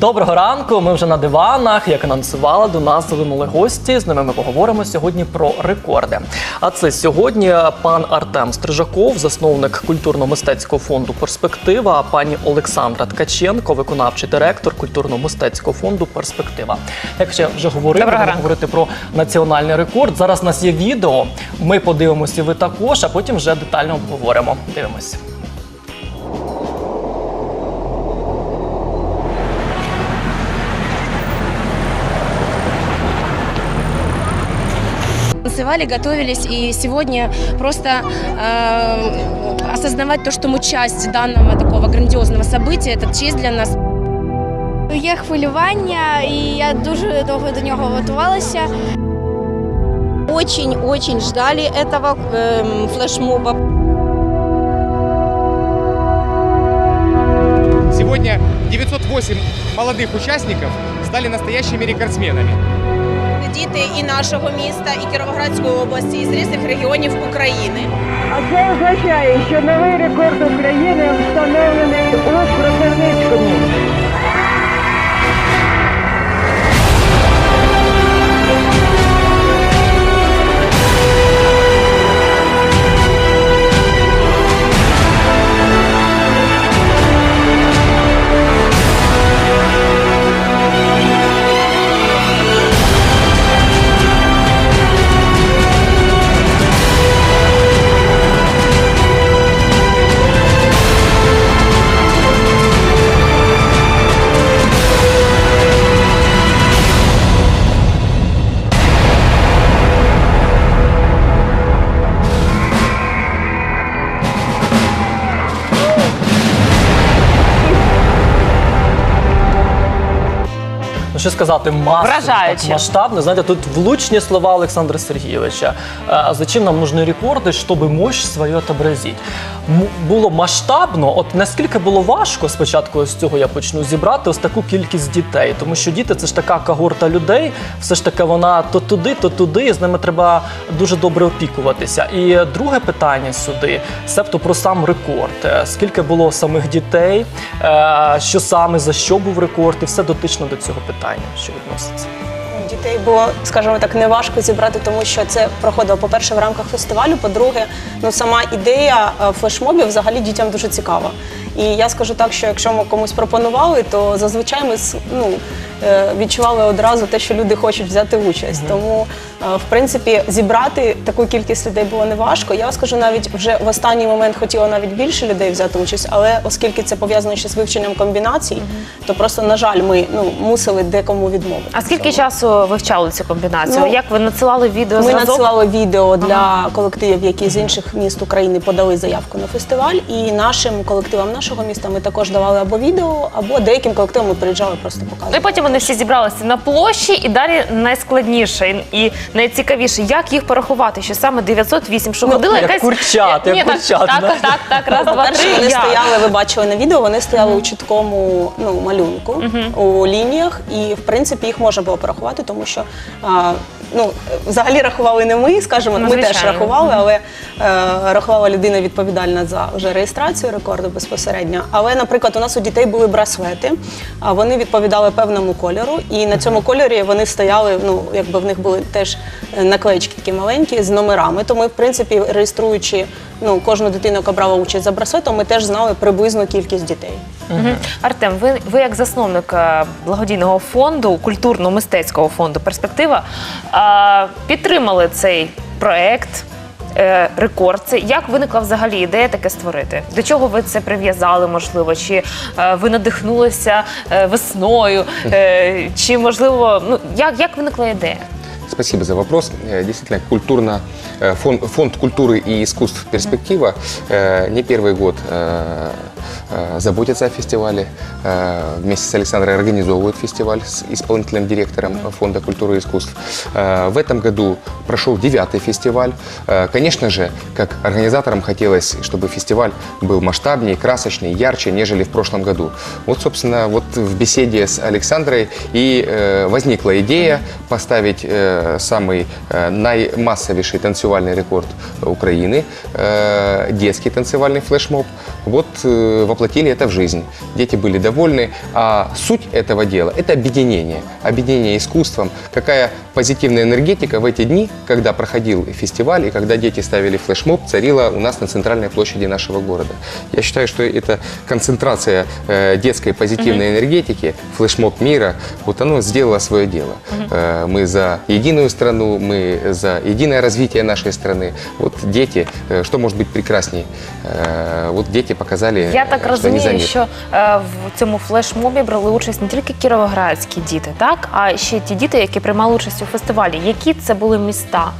Доброго ранку. Ми вже на диванах. Як анонсували, до нас залинули гості. З ними ми поговоримо сьогодні про рекорди. А це сьогодні пан Артем Стрижаков, засновник культурно-мистецького фонду Перспектива, а пані Олександра Ткаченко, виконавчий директор культурно-мистецького фонду Перспектива. Як я вже говорив, будемо ранку. говорити про національний рекорд. Зараз у нас є відео. Ми подивимося, ви також, а потім вже детально обговоримо. Дивимося. Танцевали, готовились, и сегодня просто э, осознавать то, что мы часть данного такого грандиозного события, это честь для нас. Є хвилювання, і я дуже довго до нього готувалася. Очень-очень ждали этого эм, флешмоба. Сегодня 908 молодых участников стали настоящими рекордсменами. Діти і нашого міста, і Кіровоградської області, і з різних регіонів України. А це означає, що новий рекорд України встановлений у Кропивницькому. Ну, що сказати, масово, Вражаюче. так масштабно. Знаєте, тут влучні слова Олександра Сергійовича. А зачем нам нужны рекорди, щоб мощь свою отобразити? М- було масштабно, от наскільки було важко, спочатку з цього я почну, зібрати ось таку кількість дітей. Тому що діти це ж така когорта людей, все ж таки вона то туди, то туди, і з ними треба дуже добре опікуватися. І друге питання сюди, себто про сам рекорд. Е, Скільки було самих дітей, е, що саме за що був рекорд, і все дотично до цього питання, що відноситься. Дітей було, скажімо так, неважко зібрати, тому що це проходило, по-перше, в рамках фестивалю. По-друге, ну сама ідея е, флешмобів взагалі дітям дуже цікава. І я скажу так, що якщо ми комусь пропонували, то зазвичай ми ну, відчували одразу те, що люди хочуть взяти участь. Тому, е, в принципі, зібрати таку кількість людей було неважко. Я скажу, навіть вже в останній момент хотіла навіть більше людей взяти участь, але оскільки це пов'язано ще з вивченням комбінацій, то просто, на жаль, ми ну, мусили декому відмовити. А скільки часу вивчали цю комбінацію? Ну, Як ви надсилали відео Ми надсилали відео для колективів, які з інших міст України подали заявку на фестиваль. І нашим колективам нашого міста ми також давали або відео, або деяким колективам ми приїжджали просто Ну і показувати. потім вони всі зібралися на площі, і далі найскладніше і найцікавіше, як їх порахувати, що саме 908, що ходила як якась курчат, як Ні, так, курчат, Так, так, так, раз, два, По-перше, вони як? стояли, ви бачили на відео, вони стояли у чіткому ну, малюнку у лініях, і в принципі їх можна було порахувати, тому що а, ну, взагалі рахували не ми, скажімо, Ну, ми теж рахували, але е, рахувала людина відповідальна за вже реєстрацію рекорду безпосередньо. Але, наприклад, у нас у дітей були браслети, а вони відповідали певному кольору, і на цьому кольорі вони стояли. Ну, якби в них були теж е, наклеїчки такі маленькі з номерами. То ми, в принципі, реєструючи ну, кожну дитину, яка брала участь за браслетом, ми теж знали приблизну кількість дітей. Мгм. Артем, ви, ви як засновник е, благодійного фонду, культурно-мистецького фонду Перспектива е, підтримали цей проект. е, Рекорд, це як виникла взагалі ідея таке створити? До чого ви це прив'язали, можливо? Чи е, ви надихнулися е, весною? Е, чи можливо, ну як, як виникла ідея? Спасибо за вопрос. Э, Действительно, культурно, фонд, фонд культуры и искусств «Перспектива» э, не первый год э, э, заботится о фестивале. Э, Вместе с Александрой организовывают фестиваль с исполнительным директором Фонда культуры и искусств. Э, В этом году прошел девятый фестиваль. Э, Конечно же, как организаторам хотелось, чтобы фестиваль был масштабнее, красочнее, ярче, нежели в прошлом году. Вот, собственно, вот в беседе с Александрой и э, возникла идея поставить э, самый э, наимассовейший танцевальный рекорд Украины, э, детский танцевальный флешмоб. Вот э, э, воплотили это в жизнь. Дети были довольны. А суть этого дела – это объединение. Объединение искусством. Какая позитивная энергетика в эти дни, когда проходил фестиваль и когда дети ставили флешмоб, царила у нас на центральной площади нашего города. Я считаю, что это концентрация э, детской позитивной энергетики, флешмоб мира, вот оно сделало свое дело. Э, мы за единую страну, мы за единое развитие нашей страны. Вот дети, э, что может быть прекрасней? Э, вот дети показали, Я так э, что они за розумію, мир. що е, в цьому флешмобі брали участь не тільки кіровоградські діти, так а ще ті діти, які приймали участь у фестивалі. Які це були міста?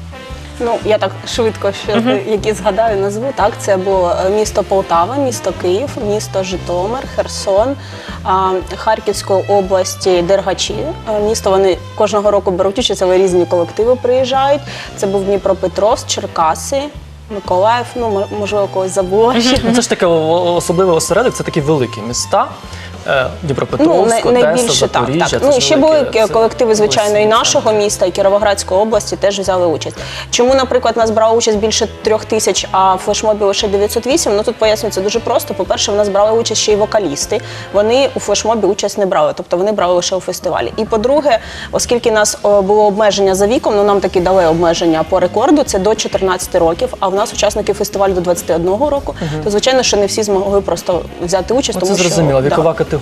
Ну, я так швидко ще які згадаю назву. Так, це було е, місто Полтава, місто Київ, місто Житомир, Херсон, Харківської області Дергачі. Е, Місто вони кожного року беруть участь, але різні колективи приїжджають. Це був Дніпропетровськ, Черкаси, Миколаїв. Ну, можливо, когось забула ще. Ну, це ж таке особливий осередок, це такі великі міста. Е, Ну, Дніпропетровськ, Одеса, найбільше так. Запоріжжя. так. це Ну, ще були це колективи, звичайно, і нашого міста, і Кіровоградської області теж взяли участь. Чому, наприклад, нас брало участь більше трьох тисяч, а в флешмобі лише 908? Ну тут пояснюється дуже просто. По-перше, в нас брали участь ще й вокалісти. Вони у флешмобі участь не брали, тобто вони брали лише у фестивалі. І по-друге, оскільки нас було обмеження за віком, ну нам таки дали обмеження по рекорду, це до 14 років. А в нас учасники фестивалю до 21 року. То звичайно, що не всі змогли просто взяти участь, Ну, тому це зрозуміло, що да. вікова категорія.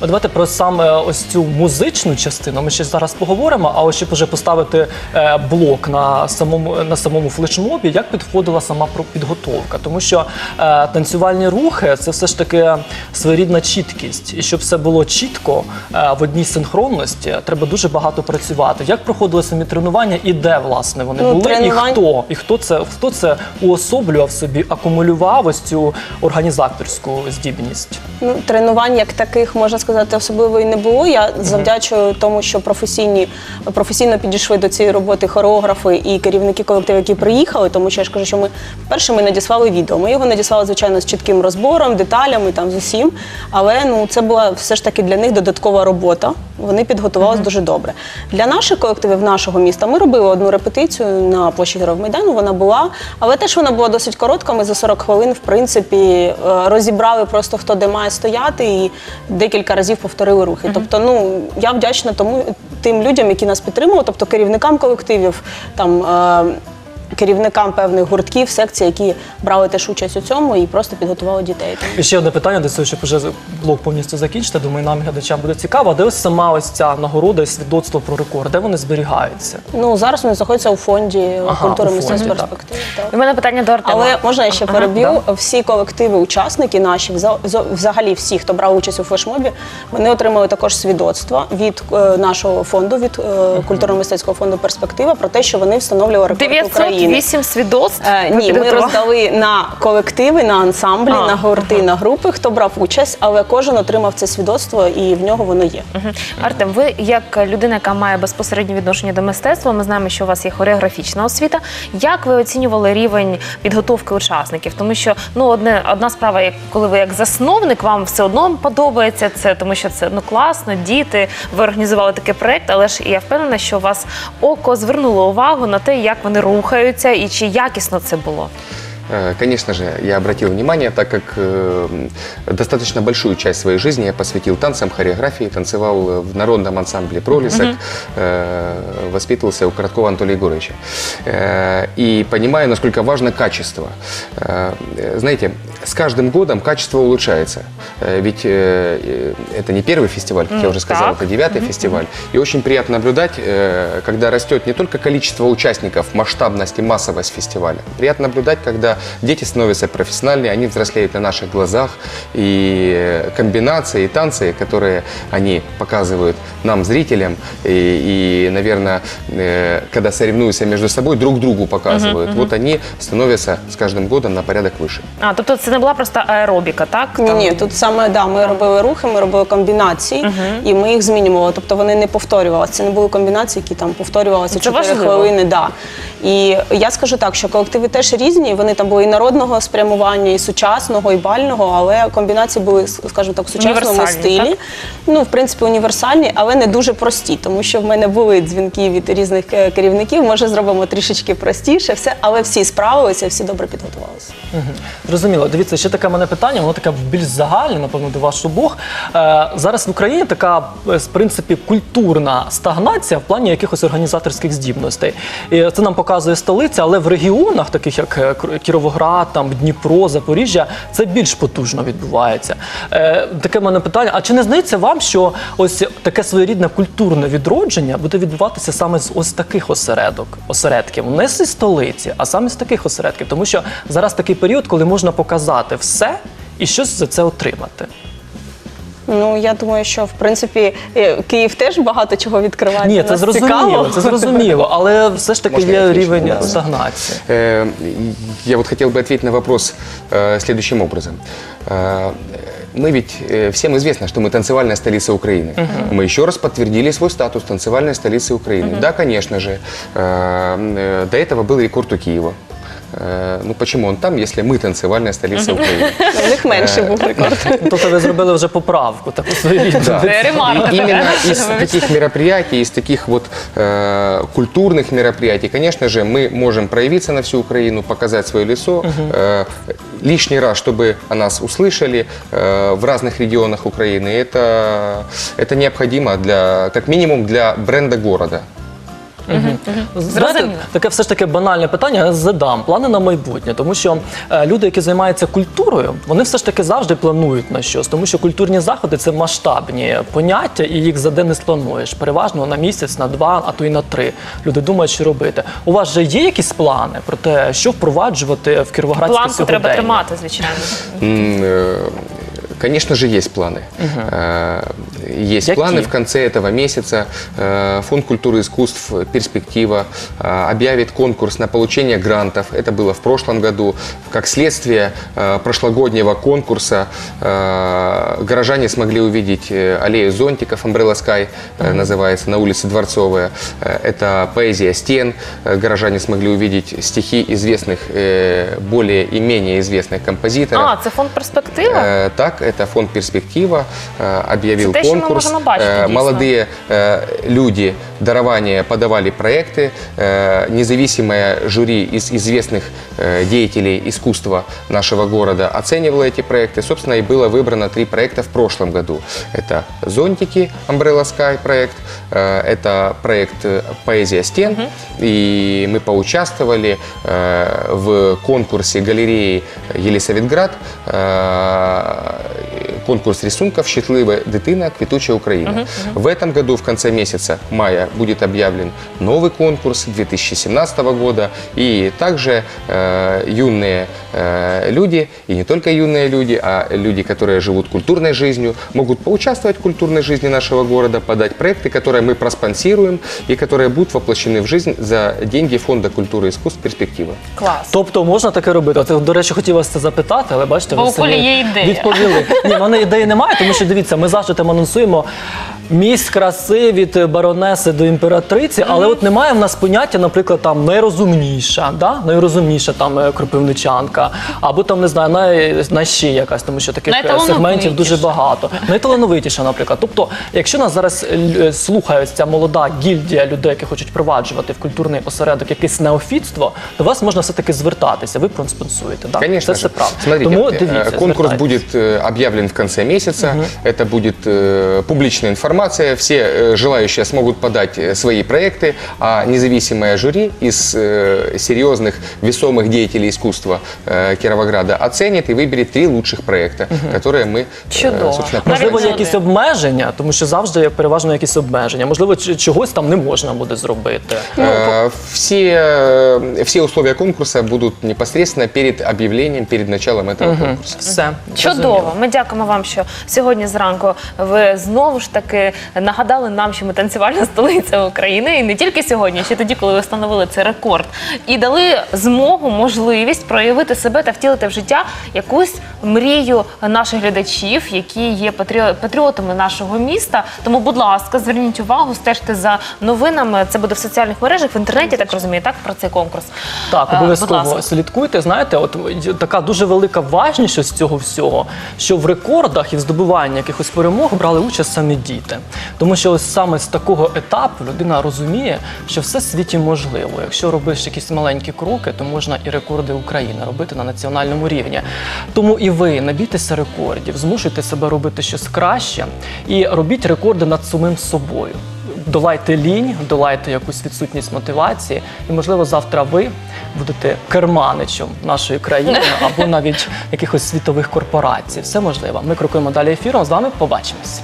От давайте про саме ось цю музичну частину. Ми ще зараз поговоримо. А ось щоб вже поставити е, блок на самому на самому флешмобі, як підходила сама підготовка? Тому що е, танцювальні рухи це все ж таки своєрідна чіткість. І щоб все було чітко е, в одній синхронності, треба дуже багато працювати. Як проходили самі тренування і де власне вони Ну, були? тренувань- І хто? І хто це хто це уособлював собі, акумулював ось цю організаторську здібність? Ну, тренувань як таких можна сказати особливо і не було. Я завдячую тому, що професійні професійно підійшли до цієї роботи хореографи і керівники колективу, які приїхали. Тому що я ж кажу, що ми перше ми надіслали відео. Ми його надіслали звичайно з чітким розбором, деталями там з усім. Але ну це була все ж таки для них додаткова робота. Вони підготувалися дуже добре. Для наших колективів нашого міста ми робили одну репетицію на площі Героїв Майдану. Вона була, але теж вона була досить коротка. Ми за 40 хвилин, в принципі, е, розібрали просто хто де має стояти, і декілька разів повторили рухи. Тобто, ну я вдячна тому тим людям, які нас підтримували, тобто керівникам колективів, там. е, Керівникам певних гуртків, секцій, які брали теж участь у цьому і просто підготували дітей. І ще одне питання до цього, щоб вже блок повністю закінчити. Думаю, нам глядачам буде цікаво. А Де ось сама ось ця нагорода і свідоцтво про рекорд? Де вони зберігаються? Ну зараз вони знаходяться у фонді Ага, культури так. перспективи. У мене питання до Артема. Але можна я ще Ага, переб'ю? да. Всі колективи, учасники наші, взагалі всі, хто брав участь у флешмобі, вони отримали також свідоцтво від е, нашого фонду, від е, культурно-мистецького фонду Перспектива про те, що вони встановлювали рекорд України. 908 свідоцтв. Е, ні, ми роздали на колективи, на ансамблі, А, на гурти, на групи, хто брав участь, але кожен отримав це свідоцтво і в нього воно є. Мгм. Артем, ви як людина, яка має безпосереднє відношення до мистецтва, ми знаємо, що у вас є хореографічна освіта. Як ви оцінювали рівень підготовки учасників? Тому що ну одне одна справа, як коли ви як засновник, вам все одно подобається це, тому що це ну класно, діти. Ви організували такий проект, але ж я впевнена, що у вас око звернуло увагу на те, як вони рухаються і чи якісно це було. Э, Конечно же, я обратил внимание, так как э, достаточно большую часть своей жизни я посвятил танцам, хореографии, танцевал э, в народном ансамбле «Пролесок», э, воспитывался у Короткова Анатолия Егоровича. И понимаю, насколько важно качество. Знаете, с каждым годом качество улучшается. Ведь это не первый фестиваль, как я уже сказал, так. это девятый фестиваль. И очень приятно наблюдать, когда растет не только количество участников, масштабность и массовость фестиваля. Приятно наблюдать, когда дети становятся профессиональными, они взрослеют на наших глазах. И э, комбинации, и танцы, которые они показывают нам, зрителям, и, и, наверное, э, когда соревнуются между собой, друг другу показывают. Вот они становятся с каждым годом на порядок выше. А тобто це не була просто аеробіка, так? Ні, Там- ні, тут саме да, ми робили рухи, ми робили комбінації, і ми їх змінювали. Тобто вони не повторювалися. Це не були комбінації, які там повторювалися Це 4 важливо. хвилини. Да. І я скажу так, що колективи теж різні, вони там було і народного спрямування, і сучасного, і бального, але комбінації були, скажімо так, в сучасному стилі. так? Ну, в принципі, універсальні, але не дуже прості, тому що в мене були дзвінки від різних е, керівників. Може, зробимо трішечки простіше, все, але всі справилися, всі добре підготувалися. Зрозуміло. Дивіться, ще таке мене питання, воно таке більш загальне, напевно, до вас обох. Е, зараз в Україні така, е, в принципі, культурна стагнація в плані якихось організаторських здібностей. І це нам показує столиця, але в регіонах, таких як е, Кр- Кіровоград, там, Дніпро, Запоріжжя, це більш потужно відбувається. Е, таке в мене питання: а чи не здається вам, що ось таке своєрідне культурне відродження буде відбуватися саме з ось таких осередок, осередків, не зі столиці, а саме з таких осередків? Тому що зараз такий період, коли можна показати все і щось за це отримати. Ну я думаю, що в принципі е, Київ теж багато чого відкриває. Ні, для це нас зрозуміло, цікавого. це зрозуміло, але все ж таки Можна є я отвечу? рівень Да. стагнації. Э, Я вот хотел бы ответить на вопрос э, следующим образом. Э, Мы ведь, э, всем известно, что мы танцевальная столица Украины. Мы еще раз подтвердили свой статус танцевальной столицы Украины. Да, конечно же, э, э, до этого был рекорд у Киева. Э, Ну почему он там, если мы танцевальная столица Украины? У них менше був рекорд. Ну, Тобто ви зробили вже поправку, таку своєрідну. Да. Це ремарка И именно така. из таких мероприятий, из таких вот э, культурных мероприятий, конечно же, мы можем проявиться на всю Украину, показать свое лицо. Э, лишний раз, чтобы о нас услышали э, в разных регионах Украины, это, это необходимо для, как минимум для бренда города. Знаєте, Зрозуміло. таке все ж таки банальне питання я задам. Плани на майбутнє, тому що е, люди, які займаються культурою, вони все ж таки завжди планують на щось, тому що культурні заходи це масштабні поняття, і їх за день не сплануєш. Переважно на місяць, на два, а то й на три. Люди думають, що робити. У вас же є якісь плани про те, що впроваджувати в Кіровоградське Планку треба сьогодення? тримати, звичайно. М, э, Конечно же, есть планы. Э, Есть Какие? планы в конце этого месяца. э, Фонд культуры и искусств «Перспектива» э, объявит конкурс на получение грантов. Это было в прошлом году. Как следствие прошлогоднего конкурса горожане смогли увидеть аллею зонтиков Umbrella Sky, э, называется, на улице Дворцовая. Это поэзия стен. Горожане смогли увидеть стихи известных, более и менее известных композиторов. А, це фонд перспектива? Так, это фонд «Перспектива» э, объявил Это еще мы конкурс. можем обачить, Э, действительно. Молодые э, люди дарования подавали проекты. Э, Независимое жюри из известных э, деятелей искусства нашего города оценивало эти проекты. Собственно, и было выбрано три проекта в прошлом году. Это «Зонтики», Umbrella Sky проект, э, это проект э, «Поэзия стен». И мы поучаствовали э, в конкурсе галереи Елисаветград э, конкурс рисунков «Щитлива дитина. Квітуча Украина». В этом году, в конце месяца мая, будет объявлен новый конкурс 2017 года. И также э, юные э, люди, и не только юные люди, а люди, которые живут культурной жизнью, могут поучаствовать в культурной жизни нашего города, подать проекты, которые мы проспонсируем и которые будут воплощены в жизнь за деньги Фонда культуры и искусств «Перспектива». Клас. Тобто можна таке робити. От, до речі, хотів вас це запитати, але бачите, Бо ви у Колі самі є ідея. відповіли. ні, в мене ідеї немає, тому що дивіться, ми завжди там анонсуємо місць краси від баронеси до імператриці, але от немає в нас поняття, наприклад, там найрозумніша, да? найрозумніша там е, кропивничанка, або там не знаю, най, найщі якась, тому що таких е, сегментів дуже багато. Найталановитіша, наприклад. Тобто, якщо нас зараз е, слухає ця молода гільдія людей, які хочуть впроваджувати в культурний осередок якесь неофітство, до вас можна все-таки звертатися. Ви проспонсуєте. Да? Конечно Це же. все правда. Смотрите, Тому э, дивіться, конкурс звертайтесь. будет э, объявлен в конце месяца. Это будет э, публичная информация. Все э, желающие смогут подать э, свои проекты, а независимое жюри из э, серьезных, весомых деятелей искусства э, Кировограда оценит и выберет три лучших проекта, которые мы, э, Чудово. собственно, Можливо, Навіть є не якісь один. обмеження, тому що завжди є переважно якісь обмеження. Можливо, ч- чогось там не можна буде зробити. Э, Все, э, все условия конкурса будут непосредственно перед объявлением, перед началом этого конкурса. Все Чудово. Ми дякуємо вам, що сьогодні зранку ви знову ж таки нагадали нам, що ми танцювальна столиця України, і не тільки сьогодні, ще тоді, коли ви встановили цей рекорд, і дали змогу, можливість проявити себе та втілити в життя якусь мрію наших глядачів, які є патріотами нашого міста. Тому, будь ласка, зверніть увагу, стежте за новинами. Це буде в соціальних мережах, в інтернеті, так розумію, так про цей конкурс. Так, Е, обов'язково слідкуйте. Знаєте, от така дуже велика важність з цього всього, що в рекордах і в здобуванні якихось перемог брали участь самі діти. Тому що ось саме з такого етапу людина розуміє, що все в світі можливо. Якщо робиш якісь маленькі кроки, то можна і рекорди України робити на національному рівні. Тому і ви набійтеся рекордів, змушуйте себе робити щось краще і робіть рекорди над самим собою. Долайте лінь, долайте якусь відсутність мотивації, і можливо завтра ви будете керманичем нашої країни або навіть якихось світових корпорацій. Все можливо. Ми крокуємо далі ефіром. З вами побачимось.